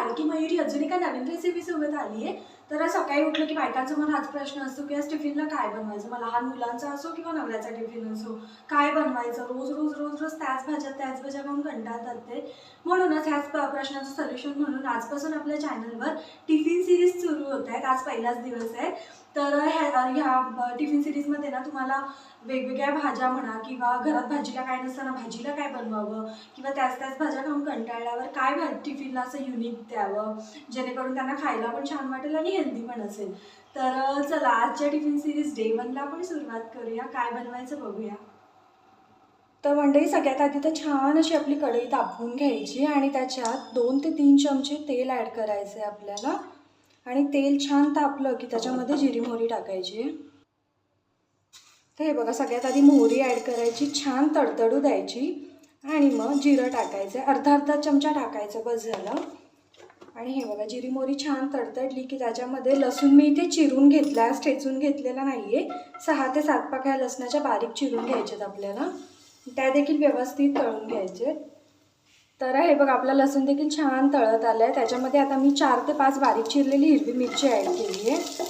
लाडकी मयुरी अजून एका नवीन रेसिपीसोबत आली आहे तर सकाळी उठलं की बायकांसमोर हाच प्रश्न असतो की आज टिफिनला काय बनवायचं? मग लहान मुलांचा असो किंवा नवऱ्याचा टिफिन असो काय बनवायचं? रोज रोज रोज रोज त्याच भाज्या त्याच भाज्या खाऊन कंटाळतात ते म्हणूनच ह्याच प्रश्नाचं सोल्युशन म्हणून आजपासून आपल्या चॅनलवर टिफिन सिरीज सुरू होत आहेत. आज पहिलाच दिवस आहे. तर ह्या ह्या टिफिन सिरीजमध्ये ना तुम्हाला वेगवेगळ्या भाज्या म्हणा किंवा घरात भाजीला काय नसताना भाजीला काय बनवावं? किंवा त्याच त्याच भाज्या खाऊन कंटाळल्यावर काय भा टिफिनला असं युनिक द्यावं? जेणेकरून त्यांना खायला पण छान वाटेल आणि हेल्दी पण असेल. तर चला आजच्या टिफिन सिरीज डे वनला आपण सुरुवात करूया. काय बनवायचं बघूया. तर मंडळी सगळ्यात आधी तर छान अशी आपली कढई तापवून घ्यायची आणि त्याच्यात दोन ते तीन चमचे तेल ॲड करायचं आहे आपल्याला. आणि तेल छान तापलं की त्याच्यामध्ये जिरी मोहरी टाकायची. तर हे बघा सगळ्यात आधी मोहरी ॲड करायची छान तडतडू द्यायची. आणि मग जिरं टाकायचं अर्धा अर्धा चमचा टाकायचं बस झालं. आणि हे बघा जिरी मोरी छान तडतडली की त्याच्यामध्ये लसूण मी इथे चिरून घेतला आहे ठेचून घेतलेला नाही आहे सहा ते सात पाकळ्या लसणाच्या बारीक चिरून घ्यायच्यात आपल्याला. त्या देखील व्यवस्थित तळून घ्यायचे तर हे बघ आपला लसूण देखील छान तळत आलं आहे त्याच्यामध्ये आता मी चार ते पाच बारीक चिरलेली हिरवी मिरची ॲड केली आहे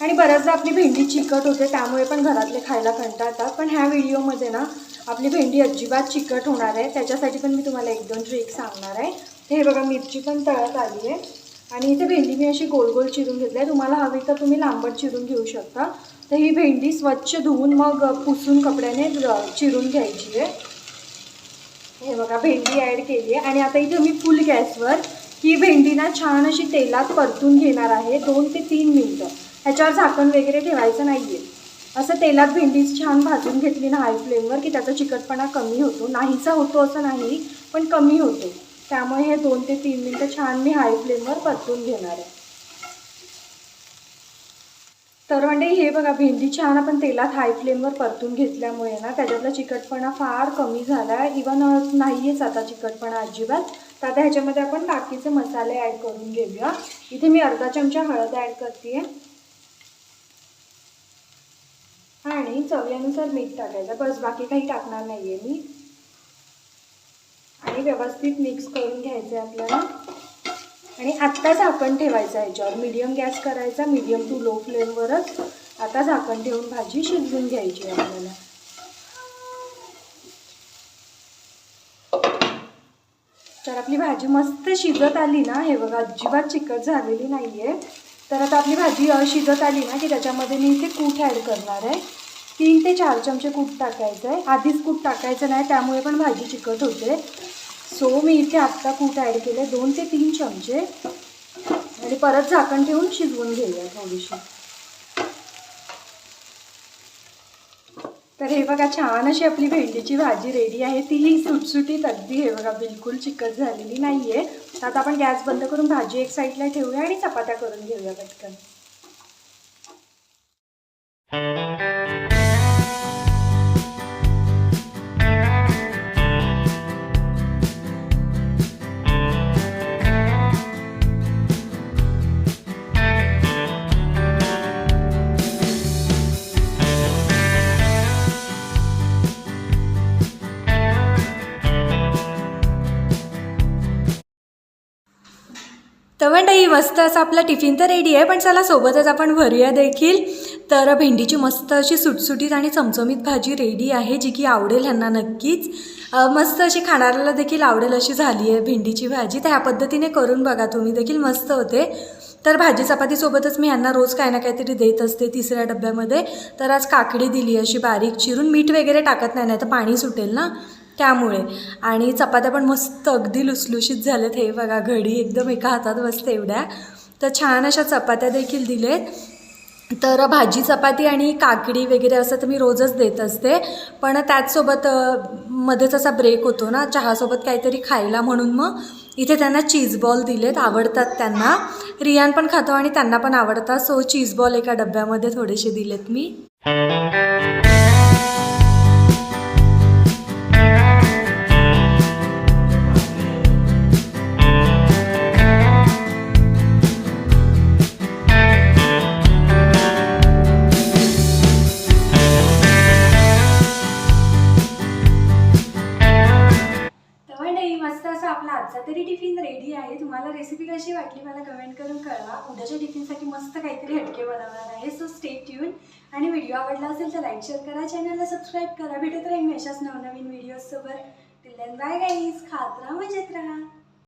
आणि बऱ्याचदा आपली भेंडी चिकट होते त्यामुळे पण घरातले खायला कंटाळतात. पण ह्या व्हिडिओमध्ये ना आपली भेंडी अजिबात चिकट होणार आहे. त्याच्यासाठी पण मी तुम्हाला एक दोन ट्रिक सांगणार आहे. हे बघा मिरची पण तळत आली आहे आणि इथे भेंडी मी अशी गोल गोल चिरून घेतली आहे. तुम्हाला हवी तर तुम्ही लांबट चिरून घेऊ शकता. तर ही भेंडी स्वच्छ धुवून मग पुसून कपड्याने चिरून घ्यायची आहे. हे बघा भेंडी ॲड केली आहे. आणि आता इथे मी फुल गॅसवर ही भेंडी ना छान अशी तेलात परतून घेणार आहे. दोन ते तीन मिनटं. ह्याच्यावर झाकण वगैरे ठेवायचं नाही आहे असं तेलात भेंडी छान भाजून घेतली ना हाय फ्लेमवर की त्याचा चिकटपणा कमी होतो. नाहीसा होतो असं नाही पण कमी होतो. त्यामुळे हे दोन ते तीन मिनटं छान मी हाय फ्लेमवर परतून घेणार आहे. तर म्हणजे हे बघा भेंडी छान आपण तेलात हाय फ्लेमवर परतून घेतल्यामुळे ना त्याच्यातला चिकटपणा फार कमी झाला आहे. इवन नाही आहेच आता चिकटपणा अजिबात. तर आता ह्याच्यामध्ये आपण बाकीचे मसाले ॲड करून घेऊया. इथे मी अर्धा चमचा हळद ॲड करते आणि चवीनुसार मीठ टाकायचं. बस बाकी काही टाकणार नाही आहे मी. आणि व्यवस्थित मिक्स करून घ्यायचं आहे आपल्याला. आणि आत्ता झाकण ठेवायचं आहे. याच्यावर मीडियम गॅस करायचा मीडियम टू लो फ्लेमवरच आता झाकण ठेवून भाजी शिजवून घ्यायची आहे आपल्याला. तर आपली भाजी मस्त शिजत आली ना हे बघा अजिबात चिकट झालेली नाही आहे तर आता आपली भाजी शिजत आली ना की त्याच्यामध्ये मी इथे कूट ॲड करणार आहे. तीन ते चार चमचे कूट टाकायचं आहे आधीच कूट टाकायचं नाही त्यामुळे पण भाजी चिकट होते. सो मी इथे आत्ता कूट ॲड केले दोन ते तीन चमचे. आणि परत झाकण ठेवून शिजवून घेऊया थोडीशी. तर हे बघा छान अशी आपली भेंडीची भाजी रेडी आहे. तीही सुटसुटीत अगदी. हे बघा बिलकुल चिकट झालेली नाही आहे आता आपण गॅस बंद करून भाजी एक साईडला ठेवूया आणि चपात्या करून घेऊया पटकन. तर मंडळी मस्त असा आपला टिफिन तर रेडी आहे पण चला सोबतच आपण भरूया देखील. तर भेंडीची मस्त अशी सुटसुटीत आणि चमचमीत भाजी रेडी आहे जी की आवडेल ह्यांना नक्कीच. मस्त अशी खाणाऱ्याला देखील आवडेल अशी झाली आहे भेंडीची भाजी. तर ह्या पद्धतीने करून बघा तुम्ही देखील मस्त होते. तर भाजी चपातीसोबतच मी यांना रोज काही ना काहीतरी देत असते तिसऱ्या डब्यामध्ये. तर आज काकडी दिली अशी बारीक चिरून मीठ वगैरे टाकत नाही नाही तर पाणी सुटेल ना. त्यामुळे. आणि चपात्या पण मस्त अगदी लुसलुशीत झाल्यात हे बघा घडी एकदम एका हातात बसते एवढ्या. तर छान अशा चपात्या देखील दिलेत. तर भाजी चपाती आणि काकडी वगैरे असं तर मी रोजच देत असते. पण त्याचसोबत मध्येच असा ब्रेक होतो ना चहासोबत काहीतरी खायला म्हणून मग इथे त्यांना चीज बॉल दिलेत आवडतात त्यांना. रियान पण खातो आणि त्यांना पण आवडतात. सो चीज बॉल एका डब्यामध्ये थोडेसे दिलेत मी. आजचा तरी टिफिन रेडी आहे. तुम्हाला रेसिपी कशी वाटली मला कमेंट करून कळवा. उद्याच्या टिफिनसाठी मस्त काहीतरी हटके बनवणार आहे. सो स्टे ट्यून आणि व्हिडिओ आवडला असेल तर लाईक शेअर करा. चॅनलला सबस्क्राईब करा. भेटत राहील मी अशाच नवनवीन व्हिडिओजसोबत टिल बाय गाईज खात राहा मजेत राहा.